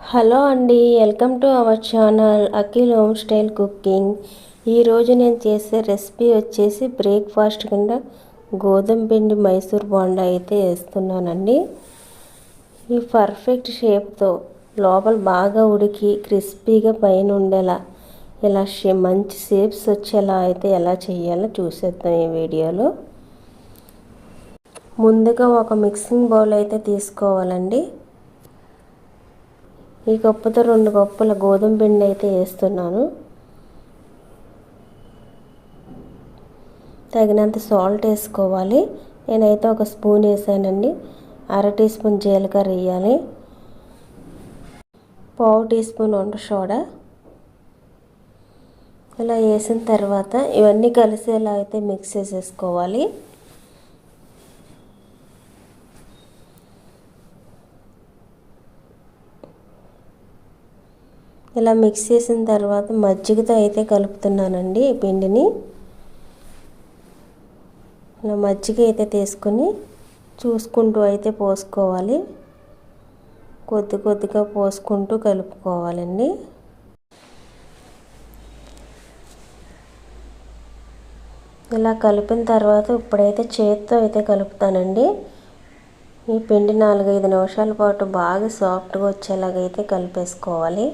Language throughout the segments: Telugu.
హలో అండి welcome to our channel Akhil home style cooking. ఈరోజు నేను చేసే రెసిపీ వచ్చేసి బ్రేక్ఫాస్ట్ కింద గోధుమ పిండి మైసూర్ బోండా అయితే వేస్తున్నానండి. ఈ పర్ఫెక్ట్ షేప్తో లోపల బాగా ఉడికి క్రిస్పీగా పైన ఉండేలా ఇలా మంచి షేప్స్ వచ్చేలా అయితే ఎలా చేయాలో చూసేద్దాం ఈ వీడియోలో. ముందుగా ఒక మిక్సింగ్ బౌల్ అయితే తీసుకోవాలండి. ఈ కప్పుతో రెండు కప్పుల గోధుమ పిండి అయితే వేస్తున్నాను. తగినంత సాల్ట్ వేసుకోవాలి. నేనైతే ఒక స్పూన్ వేసానండి. అర టీ స్పూన్ జీలకర్ర వేయాలి. పావు టీ స్పూన్ వంట సోడా. ఇలా వేసిన తర్వాత ఇవన్నీ కలిసేలా అయితే మిక్స్ చేసేసుకోవాలి. ఇలా మిక్స్ చేసిన తర్వాత మజ్జిగతో అయితే కలుపుతున్నానండి ఈ పిండిని. ఇలా మజ్జిగ అయితే తీసుకొని చూసుకుంటూ అయితే పోసుకోవాలి. కొద్ది కొద్దిగా పోసుకుంటూ కలుపుకోవాలండి. ఇలా కలిపిన తర్వాత ఇప్పుడైతే చేతితో అయితే కలుపుతానండి. ఈ పిండి నాలుగైదు నిమిషాల పాటు బాగా సాఫ్ట్గా వచ్చేలాగైతే కలిపేసుకోవాలి.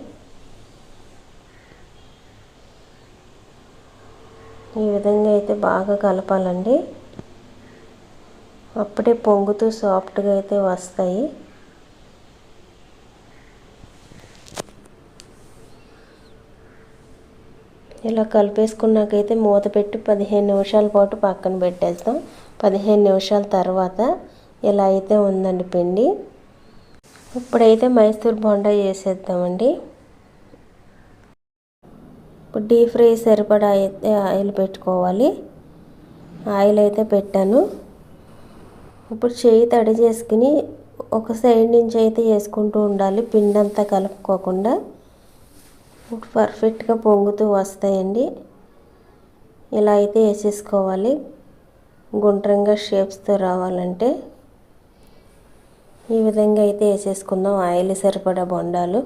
ఈ విధంగా అయితే బాగా కలపాలండి. అప్పుడే పొంగుతూ సాఫ్ట్గా అయితే వస్తాయి. ఇలా కలిపేసుకున్నాకైతే మూత పెట్టి పదిహేను నిమిషాల పాటు పక్కన పెట్టేస్తాం పదిహేను నిమిషాల తర్వాత ఇలా అయితే ఉందండి పిండి. ఇప్పుడైతే మైసూర్ బొండా చేసేద్దామండి ఇప్పుడు డీప్ ఫ్రై సరిపడా అయితే ఆయిల్ పెట్టుకోవాలి. ఆయిల్ అయితే పెట్టాను. ఇప్పుడు చేయి తడి చేసుకుని ఒక సైడ్ నుంచి అయితే వేసుకుంటూ ఉండాలి. పిండి అంతా కలుపుకోకుండా పర్ఫెక్ట్గా పొంగుతూ వస్తాయండి. ఇలా అయితే వేసేసుకోవాలి. గుండ్రంగా షేప్స్తో రావాలంటే. ఈ విధంగా అయితే వేసేసుకుందాం. ఆయిల్ సరిపడా బొండాలు.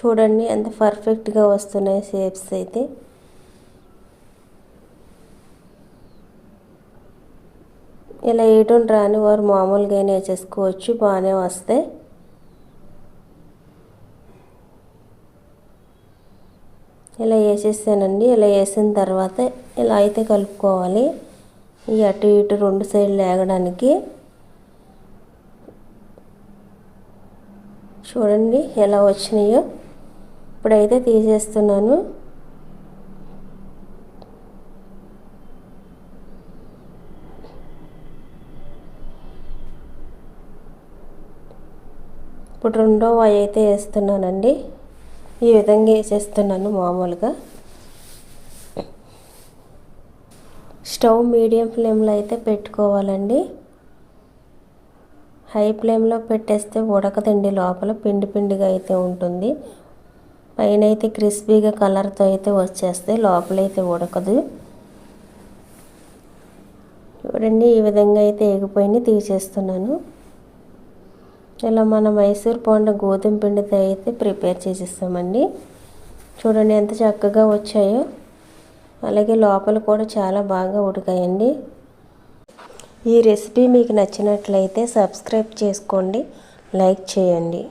చూడండి ఎంత పర్ఫెక్ట్గా వస్తున్నాయి షేప్స్ అయితే. ఇలా వేయటం రాని వారు మామూలుగానే వేసేసుకోవచ్చు బాగానే వస్తాయి. ఇలా వేసేసానండి ఇలా వేసిన తర్వాత ఇలా అయితే కలుపుకోవాలి. ఈ అటు ఇటు రెండు సైడ్లు లేగడానికి. చూడండి ఎలా వచ్చినాయో. ఇప్పుడైతే తీసేస్తున్నాను. ఇప్పుడు రెండో వాయి అయితే వేస్తున్నానండి. ఈ విధంగా వేసేస్తున్నాను మామూలుగా. స్టవ్ మీడియం ఫ్లేమ్లో అయితే పెట్టుకోవాలండి. హై ఫ్లేమ్లో పెట్టేస్తే ఉడకదండి లోపల పిండి పిండిగా అయితే ఉంటుంది. పైన అయితే క్రిస్పీగా కలర్తో అయితే వచ్చేస్తే లోపలైతే ఉడకదు. చూడండి ఈ విధంగా అయితే ఎగిపోయి తీసేస్తున్నాను. ఇలా మన మైసూర్ పోండ గోధుమ పిండితో అయితే ప్రిపేర్ చేసేస్తామండి. చూడండి ఎంత చక్కగా వచ్చాయో. అలాగే లోపల కూడా చాలా బాగా ఉడకాయండి. ఈ రెసిపీ మీకు నచ్చినట్లయితే సబ్స్క్రైబ్ చేసుకోండి లైక్ చేయండి.